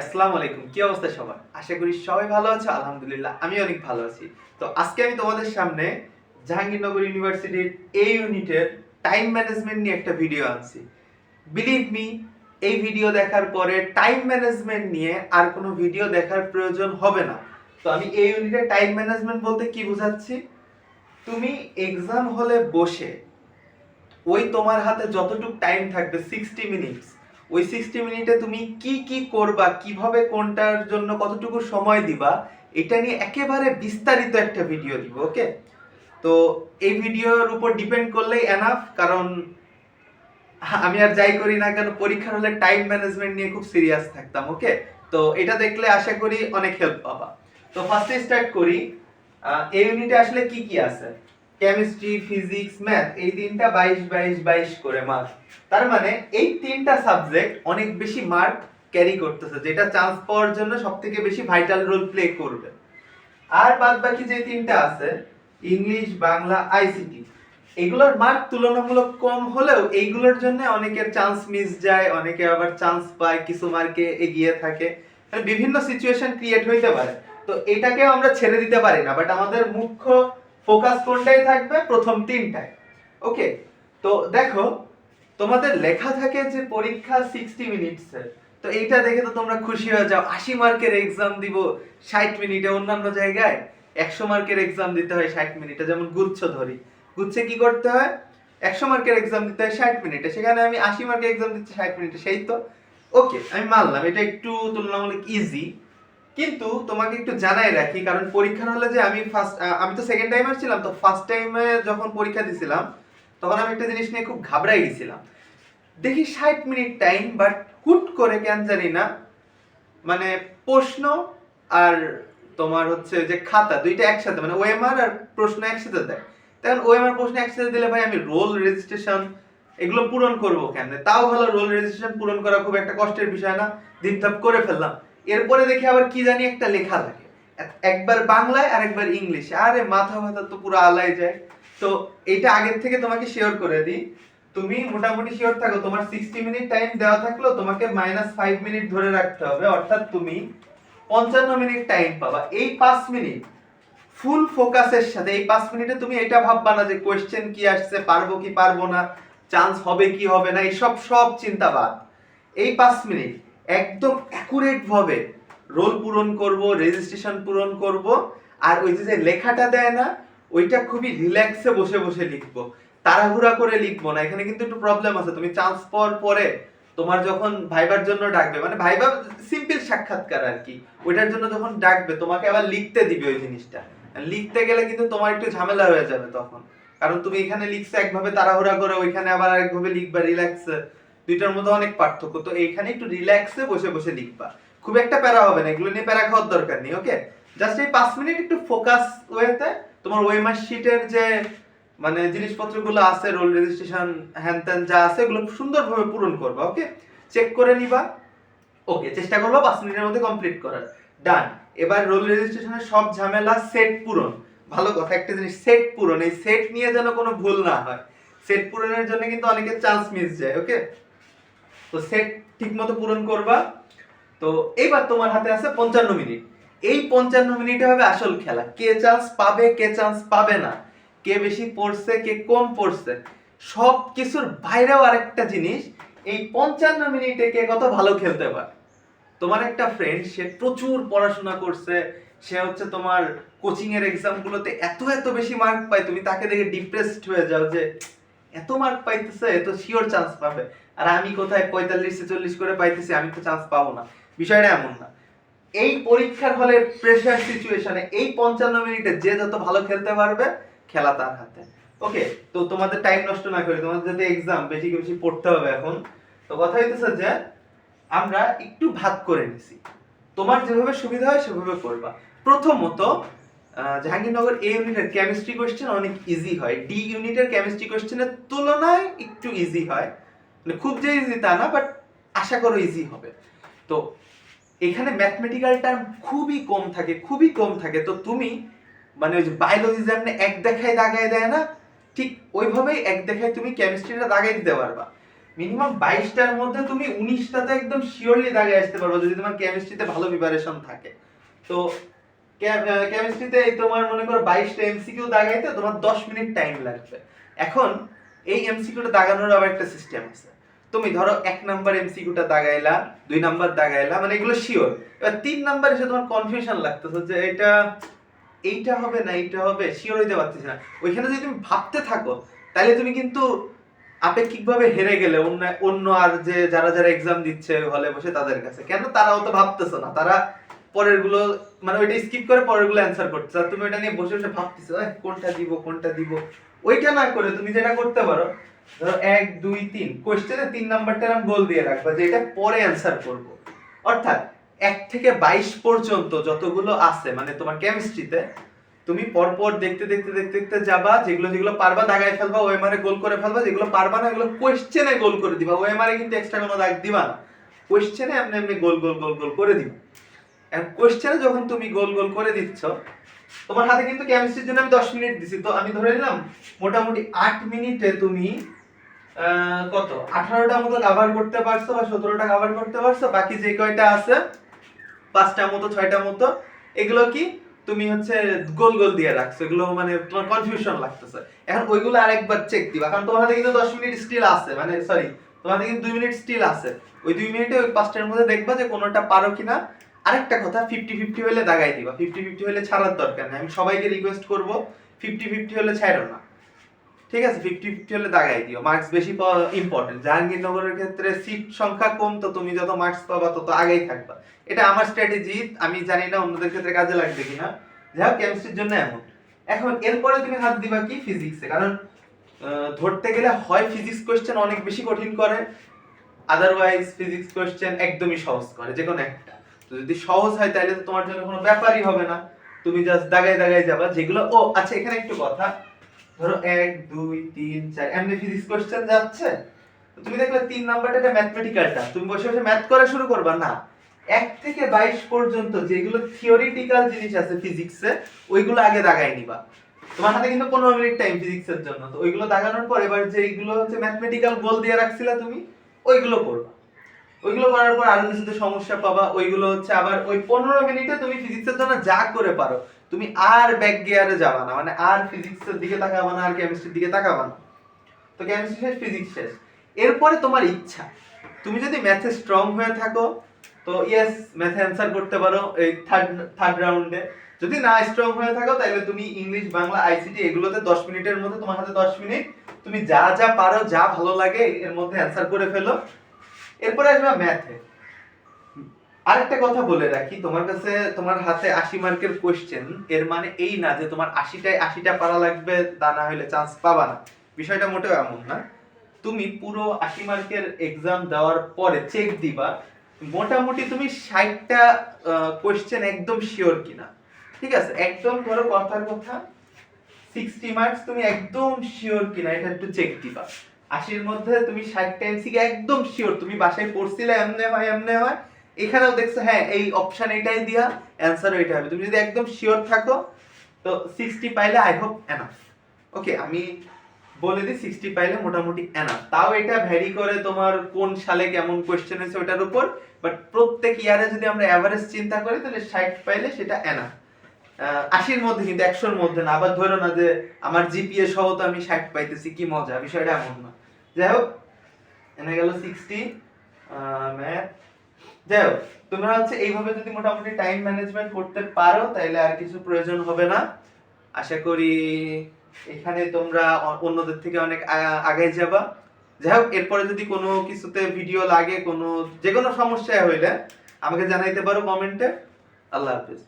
আসসালামু আলাইকুম, কি অবস্থা সবার? আশা করি সবাই ভালো আছে, আলহামদুলিল্লাহ আমি অনেক ভালো আছি। তো আজকে আমি তোমাদের সামনে জাহাঙ্গীরনগর ইউনিভার্সিটির এই ইউনিটের টাইম ম্যানেজমেন্ট নিয়ে একটা ভিডিও আনছি। বিলিভ মি এই ভিডিও দেখার পরে টাইম ম্যানেজমেন্ট নিয়ে আর কোনো ভিডিও দেখার প্রয়োজন হবে না। তো আমি এই ইউনিটের টাইম ম্যানেজমেন্ট বলতে কি বোঝাচ্ছি? তুমি এক্সাম হলে বসে ওই তোমার হাতে যতটুকু টাইম থাকবে সিক্সটি মিনিটস ওই সিক্সটি মিনিটে তুমি কি কি করবা, কীভাবে কোনটার জন্য কতটুকু সময় দিবা, এটা নিয়ে একেবারে বিস্তারিত একটা ভিডিও দিব ওকে তো এই ভিডিওর উপর ডিপেন্ড করলেই এনাফ কারণ আমি আর যাই করি না কেন, পরীক্ষার হলে টাইম ম্যানেজমেন্ট নিয়ে খুব সিরিয়াস থাকতাম ওকে তো এটা দেখলে আশা করি অনেক হেল্প পাবা। তো ফার্স্টে স্টার্ট করি এই ইউনিটে আসলে কি কি আছে? কেমিস্ট্রি ফিজিক্স ম্যাথ এই তিনটা বাইশ বাইশ বাইশ করে মার্ক তার মানে এই তিনটা সাবজেক্ট অনেক বেশি মার্ক ক্যারি করতেছে, যেটা চান্স পাওয়ার জন্য সব থেকে বেশি ভাইটাল রোল প্লে করবে। আর বাদ বাকি যে তিনটা আছে ইংলিশ বাংলা আইসিটি এগুলোর মার্ক তুলনামূলক কম হলেও এইগুলোর জন্য অনেকের চান্স মিস যায়, অনেকে আবার চান্স পায়, কিছু মার্কে এগিয়ে থাকে। মানে বিভিন্ন সিচুয়েশন ক্রিয়েট হইতে পারে। তো এটাকে আমরা ছেড়ে দিতে পারি না বাট আমাদের মুখ্য ফোকাস কোনটাই থাকবে? প্রথম তিনটায় ওকে, তো দেখো, তোমাদের লেখা থাকে যে পরীক্ষা সিক্সটি মিনিটসের তো এইটা দেখে তো তোমরা খুশি হয়ে যাও। আশি মার্কের এক্সাম দিব ষাট মিনিটে অন্যান্য জায়গায়। একশো মার্কের এক্সাম দিতে হয় ষাট মিনিটে যেমন গুচ্ছ ধরি। গুচ্ছে কি করতে হয়? একশো মার্কের এক্সাম দিতে হয় ষাট মিনিটে সেখানে আমি আশি মার্কের এক্সাম দিচ্ছি ষাট মিনিটে সেই তো। ওকে, আমি মানলাম। এটা একটু তুলনামূলক ইজি কিন্তু তোমাকে একটু জানাই রাখি, কারণ পরীক্ষার হলে যে আমি ফার্স্ট আমি তো সেকেন্ড টাইমার ছিলাম, তো ফার্স্ট টাইমে যখন পরীক্ষা দিছিলাম, তখন আমি একটা জিনিস নিয়ে খুব ঘাবড়াই গেছিলাম। দেখি ষাট মিনিট টাইম বাট হুট করে কেন জানি না মানে প্রশ্ন আর তোমার হচ্ছে যে খাতা, দুইটা একসাথে মানে ওএমআর আর প্রশ্ন একসাথে দেয়। তখন ওএমআর প্রশ্ন একসাথে দিলে ভাই আমি রোল রেজিস্ট্রেশন এগুলো পূরণ করব কেন তাও ভালো রোল রেজিস্ট্রেশন পূরণ করা খুব একটা কষ্টের বিষয় না, ধিপধাপ করে ফেললাম। এরপরে দেখি আবার কি জানি একটা লেখা থাকে। একবার বাংলায় আর একবার ইংলিশে। আরে মাথা মাথা তো পুরো আলাই যায়। তো এটা আগের থেকে তোমাকে শেয়ার করে দিই। তুমি মোটামুটি শিওর থাকো, তোমার সিক্সটি মিনিট টাইম দেওয়া থাকলেও তোমাকে মাইনাস ফাইভ মিনিট ধরে রাখতে হবে। অর্থাৎ তুমি পঞ্চান্ন মিনিট টাইম পাবা। এই পাঁচ মিনিট ফুল ফোকাসের সাথে, এই পাঁচ মিনিটে তুমি এটা ভাববা না যে কোয়েশ্চেন কি আসছে, পারব কি পারব না চান্স হবে কি হবে না, এইসব সব চিন্তা বাদ। এই পাঁচ মিনিট একদম অ্যাকুরেট ভাবে রোল পূরণ করব রেজিস্ট্রেশন পূরণ করব, আর ওই যে লেখাটা দেয় না, ওইটা খুবই রিল্যাক্সে বসে বসে লিখব। তাড়াহুড়া করে লিখব না, এখানে কিন্তু একটু প্রবলেম আছে। তুমি চান্স পাওয়ার পরে তোমার যখন ভাইবার জন্য ডাকবে মানে ভাইবা সিম্পল সাক্ষাৎকার আর কি, ওইটার জন্য যখন ডাকবে, তোমাকে আবার লিখতে দিবে ওই জিনিসটা। লিখতে গেলে কিন্তু তোমার একটু ঝামেলা হয়ে যাবে তখন। কারণ তুমি এখানে লিখছো, একভাবে তাড়াহুড়া করে ওইখানে আবার আরেকভাবে লিখবা রিল্যাক্সে দুইটার মধ্যে অনেক পার্থক্য। তো এইখানে একটু রিল্যাক্সে বসে বসে লিখবা। খুব একটা প্যারা হবে না, এগুলো নিয়ে প্যারা খাওয়ার দরকার নেই ওকে জাস্ট এই পাঁচ মিনিট একটু ফোকাস ওয়েতে তোমার ওয়েমার শিটের যে মানে জিনিসপত্রগুলো আছে রোল রেজিস্ট্রেশন হ্যান ত্যান যা আছে, এগুলো সুন্দরভাবে পূরণ করবা ওকে চেক করে নিবা। ওকে চেষ্টা করবা পাঁচ মিনিটের মধ্যে কমপ্লিট করার। ডান এবার রোল রেজিস্ট্রেশনের সব ঝামেলা সেট পূরণ। ভালো কথা, একটা জিনিস সেট পূরণ। এই সেট নিয়ে যেন কোনো ভুল না হয়। সেট পূরণের জন্য কিন্তু অনেকের চান্স মিস যায় ওকে তো সেট ঠিক মতো পূরণ করবা। তো এইবার তোমার হাতে আছে পঞ্চান্ন মিনিট। এই পঞ্চান্ন মিনিটে হবে আসল খেলা। কে চান্স পাবে, কে চান্স পাবে না। কে বেশি পড়ছে, কে কম পড়ছে। সব কিছুর বাইরেও আরেকটা জিনিস, এই পঞ্চান্ন মিনিটে কে কত ভালো খেলতে পারে। তোমার একটা ফ্রেন্ড সে প্রচুর পড়াশোনা করছে। সে হচ্ছে তোমার কোচিং এর এক্সাম গুলোতে এত এত বেশি মার্ক পায়। তুমি তাকে দেখে ডিপ্রেসড হয়ে যাও যে, এত মার্ক পাইতেছে, এত শিওর চান্স পাবে। আর আমি কোথায় পঁয়তাল্লিশ ছেচল্লিশ করে পাইতেছি, আমি তো চান্স পাবো না। বিষয়টা এমন না। এই পরীক্ষার হলে প্রেশার সিচুয়েশনে এই পঞ্চান্ন মিনিটে যে যত ভালো খেলতে পারবে, খেলা তার হাতে। ওকে তো তোমাদের টাইম নষ্ট না করে, তোমাদের যদি এক্সাম বেশি বেশি পড়তে হবে এখন। তো কথা হইতেছে যে, আমরা একটু ভাগ করে নিছি। তোমার যেভাবে সুবিধা হয়, সেভাবে করবা। প্রথমত জাহাঙ্গীরনগর এ ইউনিটের কেমিস্ট্রি কোয়েশ্চেন অনেক ইজি হয়। ডি ইউনিটের কেমিস্ট্রি কোয়েশ্চেনের তুলনায় একটু ইজি হয়। মানে খুব যে ইজি তা না বাট আশা করো ইজি হবে। তো এখানে ম্যাথমেটিক্যাল টার্ম খুবই কম থাকে, খুবই কম থাকে। তো তুমি মানে ওই যে বায়োলজি যেমন এক দেখায় দাগায় দেয় না, ঠিক ওইভাবেই এক দেখায় তুমি কেমিস্ট্রিটা দাগাই দিতে পারবা। মিনিমাম বাইশটার মধ্যে তুমি উনিশটাতে একদম শিওরলি দাগে আসতে পারবে, যদি তোমার কেমিস্ট্রিতে ভালো প্রিপারেশন থাকে। তো কেমিস্ট্রিতে তোমার মনে করো বাইশটা এমসিকিউ দাগাইতে তোমার দশ মিনিট টাইম লাগবে। এখন এই এমসিকিউটা দাগানোর আবার একটা সিস্টেম আছে। তুমি ধরো এক নাম্বার এমসিকিউটা দাগাইলা দুই নাম্বার দাগাইলা মানে এগুলো শিওর এবার তিন নাম্বার এসে তোমার কনফিউশন লাগতেছে যে এটা এইটা হবে না এইটা হবে শিওর হইতে পারতেছি না। ওইখানে যদি তুমি ভাবতে থাকো তাহলে তুমি কিন্তু আপেক্ষিকভাবে হেরে গেলে অন্য অন্য আর যে যারা যারা এক্সাম দিচ্ছে হলে বসে তাদের কাছে। কেন? তারা অত ভাবতেছো না। তারা পরেরগুলো মানে ওইটা স্কিপ করে পরেরগুলো অ্যান্সার করছে আর তুমি ওইটা নিয়ে বসে বসে ভাবতেছো "এই, কোনটা দিব কোনটা দিব? ওইটা না করে তুমি যেটা করতে পারো এক, দুই, তিন। কোশ্চেনে তিন নাম্বারটা আমি গোল দিয়ে রাখবা যে এটা পরে অ্যান্সার করব। অর্থাৎ এক থেকে বাইশ পর্যন্ত যতগুলো আছে মানে তোমার কেমিস্ট্রিতে তুমি পরপর দেখতে দেখতে দেখতে দেখতে যাবা, যেগুলো যেগুলো পারবা দাগায় ফেলবা ওএমআর গোল করে ফেলবা, যেগুলো পারবা না, এগুলো কোশ্চেনে গোল করে দিবা। ওএমআর কিন্তু এক্সট্রা কোনো দাগ দিবা না। কোশ্চেনে এমনি এমনি গোল গোল গোল গোল করে দিবা। এখন কোশ্চেনে যখন তুমি গোল গোল করে দিচ্ছ, তোমার হাতে কিন্তু কেমিস্ট্রির জন্য আমি দশ মিনিট দিছি। তো আমি ধরে নিলাম, মোটামুটি আট মিনিটে তুমি কত? আঠারোটা মতো কাভার করতে পারছ বা সতেরোটা কাভার করতে পারছ, বাকি যে কয়টা আছে, পাঁচটা মতো, ছয়টা মতো, এগুলো কি তুমি হচ্ছে গোল গোল দিয়ে রাখছো, এগুলো মানে তোমার কনফিউশন লাগতেছে। এখন ওইগুলো আরেকবার চেক দিবা, কারণ তোমার কিন্তু দশ মিনিট স্টিল আছে মানে সরি তোমার কিন্তু দুই মিনিট স্টিল আছে। ওই দুই মিনিটে ওই পাঁচটার মধ্যে দেখবা যে কোনোটা পারো কিনা। আরেকটা কথা ফিফটি ফিফটি হলে দাগাই দিবা ফিফটি ফিফটি হলে ছাড়ার দরকার নেই, আমি সবাইকে রিকোয়েস্ট করব ফিফটি ফিফটি হলে ছাড়ো না। ঠিক আছে ফিফটি ফিফটি হলে দাগাই দিও। মার্কস বেশি পাওয়া ইম্পর্টেন্ট জাহাঙ্গীরনগরের ক্ষেত্রে সিট সংখ্যা কম, তো তুমি যত মার্কস পাবা তত আগেই থাকবা। এটা আমার স্ট্র্যাটেজি আমি জানি না অন্যদের ক্ষেত্রে কাজে লাগবে কিনা। যাই হোক কেমিস্ট্রির জন্য এমন। এখন এরপরে তুমি হাত দিবা কি ফিজিক্সে কারণ ধরতে গেলে হয় ফিজিক্স কোয়েশ্চেন অনেক বেশি কঠিন করে। আদারওয়াইজ ফিজিক্স কোশ্চেন একদমই সহজ করে যে কোনো একটা। তো যদি সহজ হয়, তাহলে তো তোমার জন্য কোনো ব্যাপারই হবে না। তুমি জাস্ট দাগায় দাগায় যাবা, যেগুলো ও আচ্ছা এখানে একটু কথা। ধরো এক, দুই, তিন, চার, এমনি ফিজিক্স কোশ্চেন যাচ্ছে, তুমি দেখলে তিন নাম্বারটা এটা ম্যাথমেটিক্যালটা তুমি বসে বসে ম্যাথ করা শুরু করবা, না। এক থেকে বাইশ পর্যন্ত যেগুলো থিওরিটিক্যাল জিনিস আছে ফিজিক্সে ওইগুলো আগে দাগাই নিবা। তোমার হাতে কিন্তু পনেরো মিনিট টাইম ফিজিক্সের জন্য। তো ওইগুলো দাগানোর পর এবার যেগুলো হচ্ছে ম্যাথমেটিক্যাল গোল দিয়ে রাখছিলা তুমি, ওইগুলো করবা। ওইগুলো করার পর আরও কিছুতে সমস্যা পাবা। ওইগুলো হচ্ছে আবার ওই পনেরো মিনিটে তুমি ফিজিক্সের জন্য যা করে পারো। তুমি আর ব্যাক গিয়ারে যাবা না মানে আর ফিজিক্সের দিকে তাকাবা না, আর কেমিস্ট্রির দিকে তাকাবা না। তো কেমিস্ট্রি শেষ ফিজিক্স শেষ। এরপরে তোমার ইচ্ছা। তুমি যদি ম্যাথে স্ট্রং হয়ে থাকো, তো ইয়েস ম্যাথে অ্যান্সার করতে পারো এই থার্ড থার্ড রাউন্ডে যদি না স্ট্রং হয়ে থাকো তাহলে তুমি ইংলিশ বাংলা আইসিটি এগুলোতে দশ মিনিটের মধ্যে তোমার হাতে দশ মিনিট। তুমি যা যা পারো, যা ভালো লাগে, এর মধ্যে অ্যান্সার করে ফেলো। এরপরে আসবে ম্যাথে আরেকটা কথা বলে রাখি, তোমার কাছে তোমার হাতে আশি মার্কের কোয়েশ্চেন এর মানে এই না যে তোমার আশিটায় আশিটা পারা লাগবে, তা না হলে চান্স পাবা না। বিষয়টা মোটেও এমন না। তুমি পুরো আশি মার্কের এক্সাম দেওয়ার পরে চেক দিবা, মোটামুটি তুমি ষাটটা কোয়েশ্চেন একদম শিওর কিনা। ঠিক আছে? একদম ধরো কথার কথা সিক্সটি মার্কস তুমি একদম শিওর কিনা, এটা একটু চেক দিবা। আশির মধ্যে তুমি ষাটটা এমসিকে একদম শিওর তুমি বাসায় পড়ছিলে, এমনে হয় এমনে হয় এখানেও দেখছ হ্যাঁ এই অপশন এটাই দিয়া অ্যান্সার ওইটা হবে। তুমি যদি একদম শিওর থাকো, তো সিক্সটি পাইলে আই হোপ এনাফ ওকে আমি বলে দিই সিক্সটি পাইলে মোটামুটি এনাফ তাও এটা ভ্যারি করে তোমার কোন সালে কেমন কোয়েশ্চেন হয়েছে ওটার উপর বাট প্রত্যেক ইয়ারে যদি আমরা অ্যাভারেজ চিন্তা করি, তাহলে ষাট পাইলে সেটা এনাফ আশির মধ্যে কিন্তু, একশোর মধ্যে না, আবার ধরো না যে আমার জিপিএ সহ তো আমি ষাট পাইতেছি, কি মজা, বিষয়টা এমন না। যাই হোক, এনে গেল সিক্সটি ম্যাথ যাই হোক তোমরা হচ্ছে এইভাবে যদি মোটামুটি টাইম ম্যানেজমেন্ট করতে পারো তাহলে আর কিছু প্রয়োজন হবে না। আশা করি এখানে তোমরা অন্যদের থেকে অনেক আগে যাবা। যাই হোক, এরপরে যদি কোনো কিছুতে ভিডিও লাগে, কোনো যে কোনো সমস্যা হইলে আমাকে জানাইতে পারো কমেন্টে আল্লাহ হাফিজ।